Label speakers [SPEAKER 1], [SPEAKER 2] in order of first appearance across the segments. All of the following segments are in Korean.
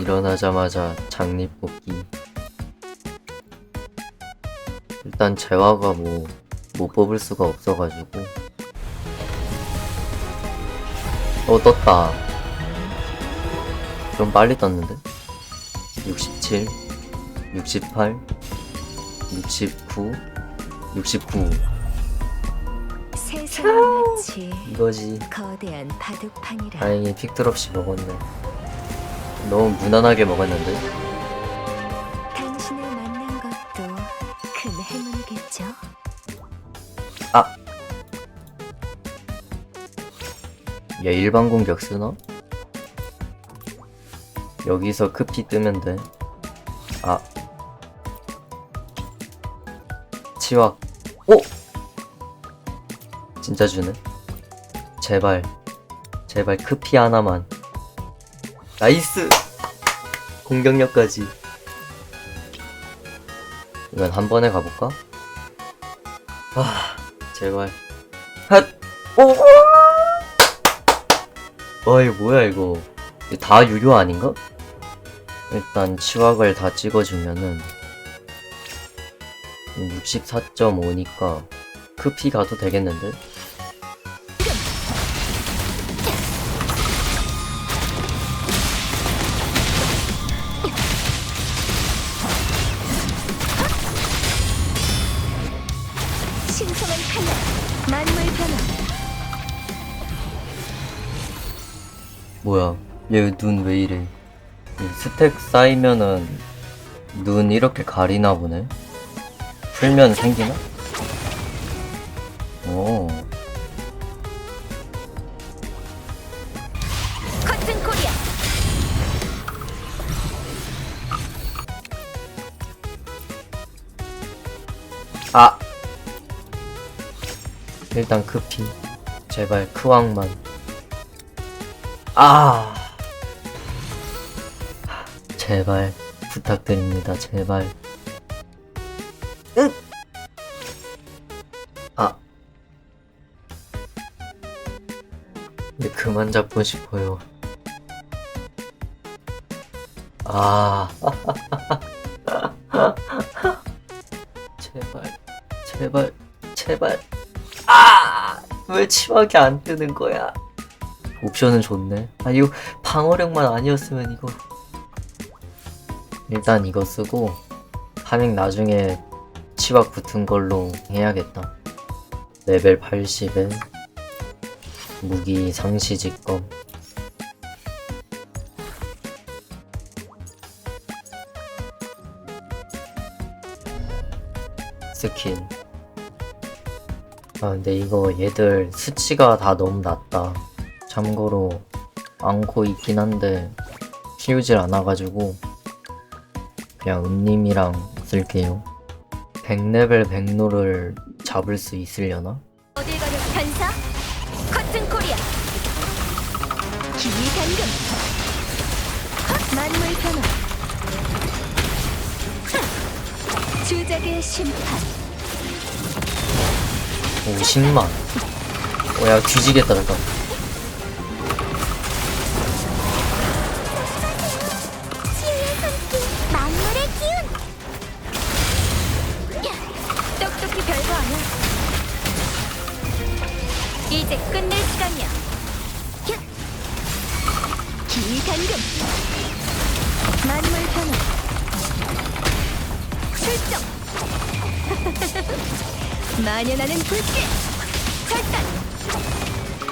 [SPEAKER 1] 일어나자마자 장립 뽑기. 일단 재화가 뭐 못 뽑을 수가 없어가지고. 어 떴다. 좀 빨리 떴는데? 67, 68, 69, 69.
[SPEAKER 2] 세상은 마치
[SPEAKER 1] 이거지.
[SPEAKER 2] 거대한 바둑판이라
[SPEAKER 1] 다행히 픽드롭시 먹었네. 너무 무난하게 먹었는데?
[SPEAKER 2] 당신을 만난 것도 큰 행운이겠죠?
[SPEAKER 1] 아! 얘 일반 공격 쓰나? 여기서 크피 뜨면 돼. 아. 치확. 오! 진짜 주네. 제발. 제발 크피 하나만. 나이스! 공격력까지. 이건 한 번에 가볼까? 아, 제발. 핫! 오! 어이, 뭐야, 이거. 이거 다 유료 아닌가? 일단, 치확을 다 찍어주면은, 64.5니까, 크피 가도 되겠는데?
[SPEAKER 2] 만물 변화
[SPEAKER 1] 뭐야, 얘 눈 왜 이래. 이 스택 쌓이면은, 눈 이렇게 가리나 보네? 풀면 생기나? 오. 일단 크피. 제발 크왕만. 아! 제발 부탁드립니다. 제발. 으! 아. 이제 그만 잡고 싶어요. 아. 제발. 제발, 제발. 치마기 안 뜨는 거야? 옵션은 좋네. 아, 이거 방어력만 아니었으면 이거. 일단 이거 쓰고, 파밍 나중에 치박 붙은 걸로 해야겠다. 레벨 80에 무기 상시 직검. 스킨. 아, 근데 이거 얘들 수치가 다 너무 낮다. 참고로, 안고 있긴 한데, 키우질 않아가지고, 그냥 은님이랑 쓸게요. 100레벨 100노를 잡을 수 있으려나?
[SPEAKER 2] 만물 변화 흠. 주작의 심판
[SPEAKER 1] 50만. 어, 야, 뒤지겠다, 잠깐.
[SPEAKER 2] 만물 변화 출정 만연하는 불길. 절단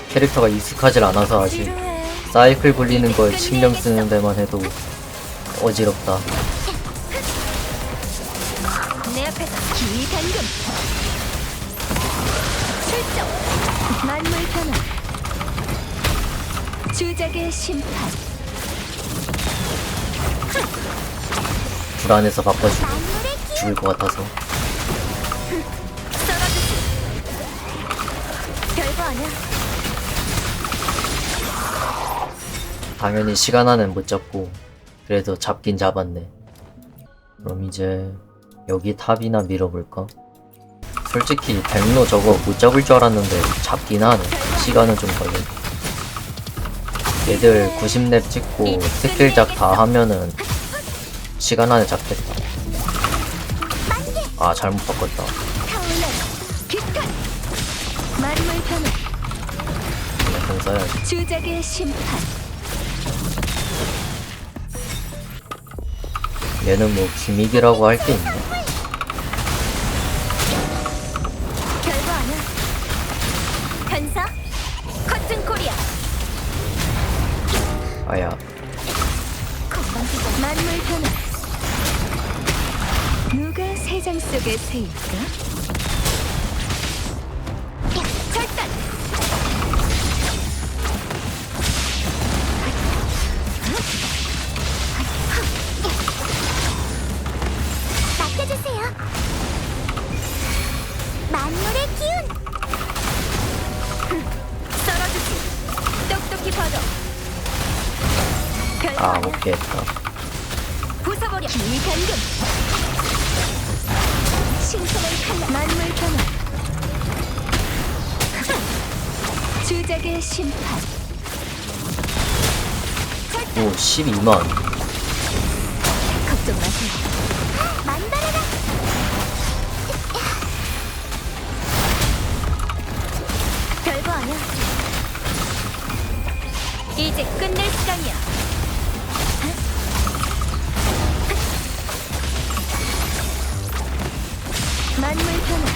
[SPEAKER 1] 캐릭터가 익숙하질 않아서 아직
[SPEAKER 2] 지루해
[SPEAKER 1] 사이클 굴리는 거에 신경 쓰는 데만 해도 어지럽다.
[SPEAKER 2] 내 앞에서 기위 단금 출정. 만물 변화. 주작의 심판.
[SPEAKER 1] 불안해서 바꿔주고 죽을 것 같아서.
[SPEAKER 2] 아니야
[SPEAKER 1] 당연히 시간 안엔 못 잡고 그래도 잡긴 잡았네. 그럼 이제 여기 탑이나 밀어볼까? 솔직히 백로 저거 못 잡을 줄 알았는데 잡긴 하네. 시간은 좀 걸려. 얘들 90렙 찍고 스킬작 다 하면은 시간 안에 잡겠다. 아 잘못 바꿨다. 공 써야지.
[SPEAKER 2] 주작의 심판.
[SPEAKER 1] 얘는 뭐 기믹이라고 할게
[SPEAKER 2] 아니야. 커튼 코리아.
[SPEAKER 1] 아야.
[SPEAKER 2] 건방지고 만물 변화 누가 세상 속의 새일까?
[SPEAKER 1] 아. 못 피했다.
[SPEAKER 2] 부숴버려. 이간금 신선한 칼날 만물 변화. 주작의 심판.
[SPEAKER 1] 오 12만.
[SPEAKER 2] 걱정 마세요. 만발해라! 별거 아니야. 이제 끝낼 시간이야 만물 변화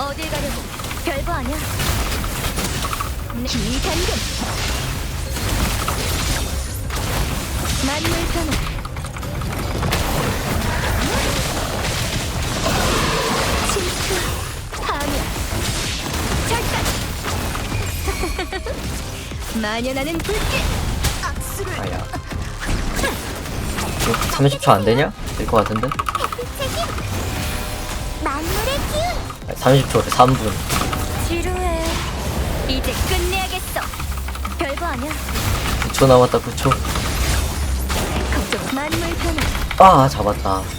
[SPEAKER 2] 어딜 가려고? 별거 아니야. 기간금 만물 변화 침투 파멸 절단 만연하는 불길 악수를
[SPEAKER 1] 아야. 30초 안 되냐? 될 것 같은데?
[SPEAKER 2] 햇빛의 힘 만물의 기운
[SPEAKER 1] 30초래 3분.
[SPEAKER 2] 지루해 이제 끝내야겠어 별거 아니야
[SPEAKER 1] 9초 남았다 9초. 아 잡았다.